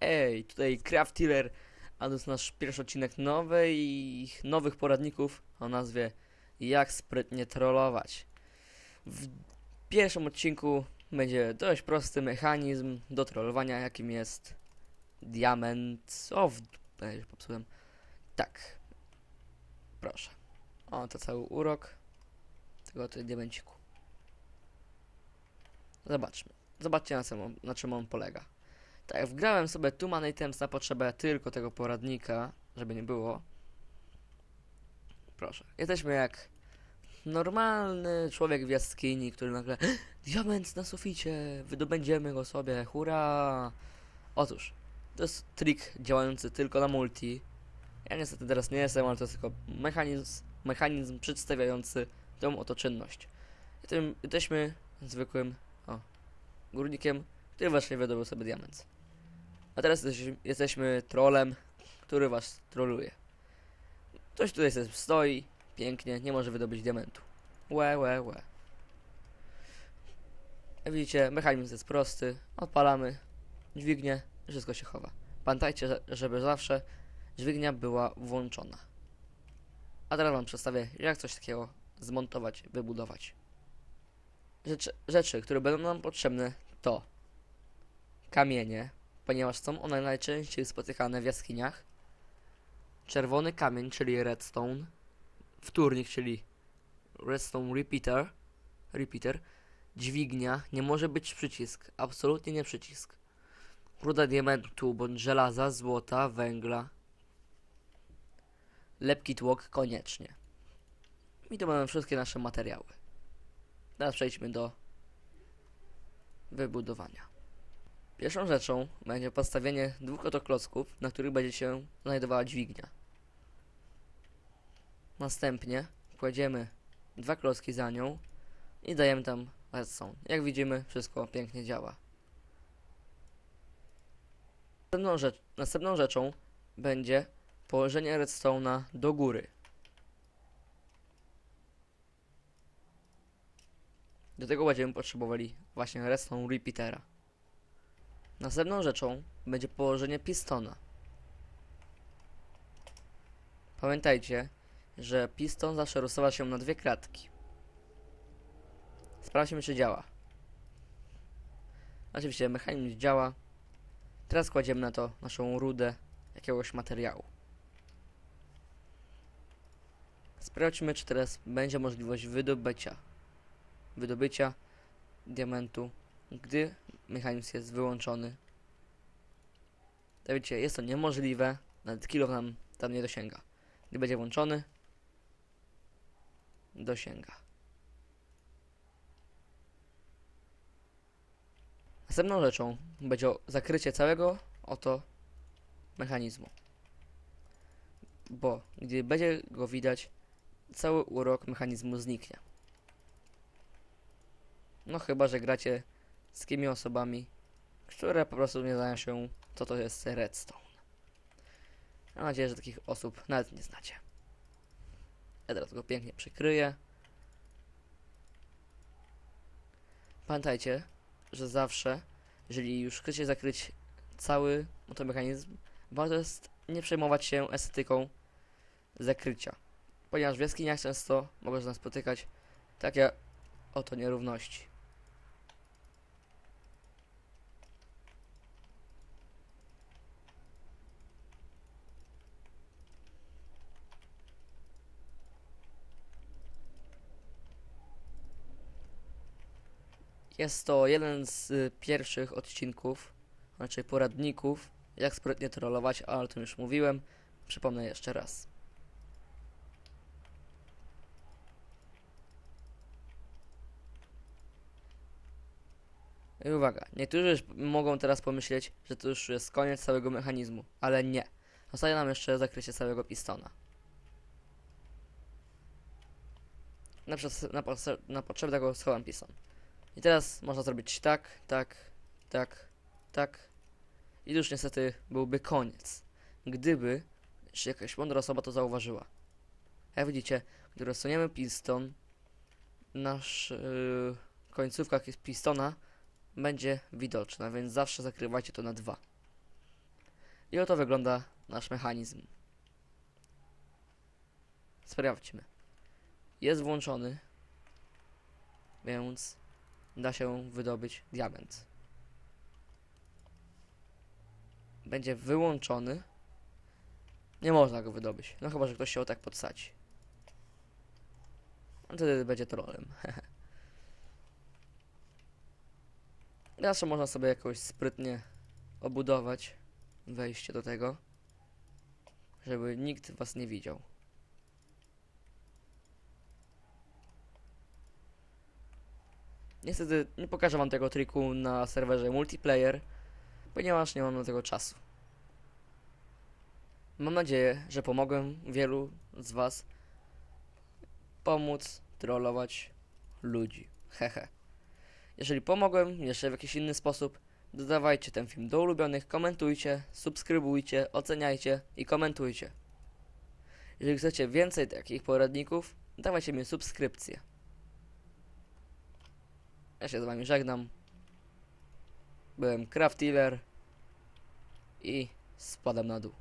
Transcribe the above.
Hej, tutaj Craftealer, a to jest nasz pierwszy odcinek nowej, nowych poradników o nazwie Jak sprytnie trollować. W pierwszym odcinku będzie dość prosty mechanizm do trollowania, jakim jest diament. O, w... już popsułem. Tak. Proszę. O, to cały urok tego tutaj diamenciku. Zobaczmy. Zobaczcie na, on- na czym on polega. Tak, wgrałem sobie tu man items na potrzebę tylko tego poradnika, żeby nie było. Proszę. Jesteśmy jak normalny człowiek w jaskini, który nagle diament na suficie, wydobędziemy go sobie, hurra! Otóż, to jest trik działający tylko na multi. Ja niestety teraz nie jestem, ale to jest tylko mechanizm, mechanizm przedstawiający tą oto czynność. Jesteśmy zwykłym, o, górnikiem, który właśnie wydobył sobie diament. A teraz jesteś- jesteśmy trolem, który was troluje. Ktoś tutaj sobie stoi, pięknie, nie może wydobyć diamentu. Łe, łe, łe. Widzicie, mechanizm jest prosty. Odpalamy, dźwignię, wszystko się chowa. Pamiętajcie, że- żeby zawsze dźwignia była włączona. A teraz wam przedstawię, jak coś takiego zmontować, wybudować. Rzeczy, rzeczy które będą nam potrzebne to kamienie, ponieważ są one najczęściej spotykane w jaskiniach. Czerwony kamień, czyli redstone. Wtórnik, czyli redstone repeater. Repeater. Dźwignia, nie może być przycisk, absolutnie nie przycisk. Ruda diamentu bądź żelaza, złota, węgla. Lepki tłok koniecznie. I to mamy wszystkie nasze materiały. Teraz przejdźmy do wybudowania. Pierwszą rzeczą będzie postawienie dwóch oto klocków, na których będzie się znajdowała dźwignia. Następnie kładziemy dwa klocki za nią i dajemy tam redstone. Jak widzimy, wszystko pięknie działa. Następną, rzecz, następną rzeczą będzie położenie redstone'a do góry. Do tego będziemy potrzebowali właśnie redstone repeatera. Następną rzeczą będzie położenie pistona. Pamiętajcie, że piston zawsze rozsuwa się na dwie kratki. Sprawdźmy, czy działa. Oczywiście mechanizm działa. Teraz kładziemy na to naszą rudę jakiegoś materiału. Sprawdźmy, czy teraz będzie możliwość wydobycia wydobycia diamentu, gdy mechanizm jest wyłączony. Tak wiecie, jest to niemożliwe, nawet kilo nam tam nie dosięga. Gdy będzie włączony, dosięga. Następną rzeczą będzie zakrycie całego oto mechanizmu. Bo gdy będzie go widać, cały urok mechanizmu zniknie. No chyba, że gracie z kimi osobami, które po prostu nie znają się, co to jest redstone. Mam nadzieję, że takich osób nawet nie znacie. Ja teraz go pięknie przykryję. Pamiętajcie, że zawsze, jeżeli już chcecie zakryć cały oto mechanizm, warto jest nie przejmować się estetyką zakrycia. Ponieważ w jaskiniach często mogą się nas spotykać takie oto nierówności. Jest to jeden z y, pierwszych odcinków, znaczy poradników, jak sprytnie trollować, ale o tym już mówiłem. Przypomnę jeszcze raz. I uwaga, niektórzy mogą teraz pomyśleć, że to już jest koniec całego mechanizmu, ale nie. Zostaje nam jeszcze zakrycie całego pistona. Na, na, na potrzebę tego schowam piston. I teraz można zrobić tak, tak, tak, tak. I już niestety byłby koniec. Gdyby jakaś mądra osoba to zauważyła. Jak widzicie, gdy rozsuniemy piston, nasz yy, końcówka pistona będzie widoczna, więc zawsze zakrywajcie to na dwa. I oto wygląda nasz mechanizm. Sprawdźmy. Jest włączony, więc da się wydobyć diament. Będzie wyłączony. Nie można go wydobyć. No chyba, że ktoś się o tak podsadzi. No Wtedy będzie trolem. Zawsze można sobie jakoś sprytnie obudować wejście do tego, żeby nikt was nie widział. Niestety nie pokażę wam tego triku na serwerze multiplayer, ponieważ nie mam na tego czasu. Mam nadzieję, że pomogłem wielu z was pomóc trollować ludzi. Hehe. Jeżeli pomogłem jeszcze w jakiś inny sposób, dodawajcie ten film do ulubionych, komentujcie, subskrybujcie, oceniajcie i komentujcie. Jeżeli chcecie więcej takich poradników, dawajcie mi subskrypcję. Ja się z wami żegnam. Byłem Craftealer i spadam na dół.